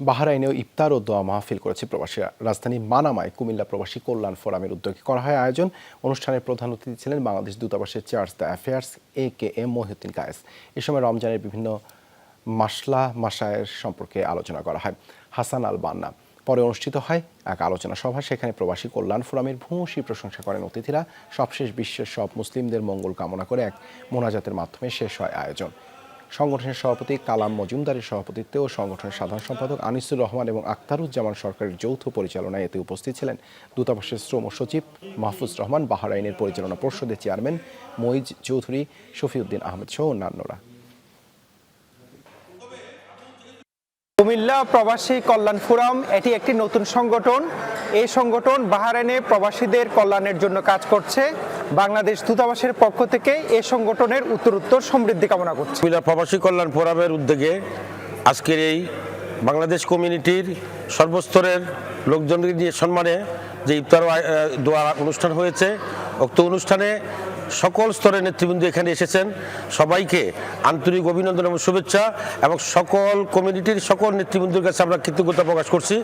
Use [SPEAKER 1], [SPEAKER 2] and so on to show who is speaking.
[SPEAKER 1] বাহরাইনেও ইফতার ও দোয়া মাহফিল করেছে প্রবাসীরা রাজধানী মানামায় কুমিল্লা প্রবাসী কল্যাণ ফোরামের উদ্যোগে করা হয় আয়োজন। অনুষ্ঠানের প্রধান অতিথি ছিলেন বাংলাদেশ দূতাবাসের chargé d' affaires A K M Mohiuddin Kayes. এ সময় রমজানের বিভিন্ন মাসলা, মাসায়ের সম্পর্কে আলোচনা করা হয়। হাসান আল বান্না পরে অনুষ্ঠিত হয় এক আলোচনা সভা। সেখানে প্রবাসী কল্যাণ ফোরামের ভূয়সী প্রশংসা করেন অতিথিরা। সবশেষ বিশ্বের সব মুসলিমদের মঙ্গল কামনা করে এক মোনাজাতের মাধ্যমে শেষ হয় আয়োজন। সংগঠনের সভাপতি কালাম মজুমদারের সভাপতিত্বে ও সংগঠনের সাধারণ সম্পাদক আনিসুর রহমান এবং আক্তারুজ্জামান সরকারের যৌথ পরিচালনায় এতে উপস্থিত ছিলেন দূতাবাসের শ্রম সচিব মাহফুজ রহমান, বাহারাইনের পরিচালনা পর্ষদের চেয়ারম্যান মইজ চৌধুরী, শফিউদ্দিন আহমেদ সহ অন্যান্যরা।
[SPEAKER 2] কুমিল্লা প্রবাসী কল্যাণ ফোরাম, এটি একটি নতুন সংগঠন। এই সংগঠন বাহারাইনে প্রবাসীদের কল্যাণের জন্য কাজ করছে। বাংলাদেশ দূতাবাসের পক্ষ থেকে এ সংগঠনের উত্তরোত্তর সমৃদ্ধি কামনা করছে।
[SPEAKER 3] কুমিল্লা প্রবাসী কল্যাণ ফোরামের উদ্যোগে আজকের এই বাংলাদেশ কমিউনিটির সর্বস্তরের লোকজনকে নিয়ে সম্মানে যে ইফতার ও, আহ, দোয়া অনুষ্ঠান হয়েছে উক্ত অনুষ্ঠানে সকল স্তরের নেতৃবৃন্দ এখানে এসেছেন। সবাইকে আন্তরিক অভিনন্দন এবং শুভেচ্ছা এবং সকল কমিউনিটির সকল নেতৃবৃন্দের কাছে আমরা কৃতজ্ঞতা প্রকাশ করছি।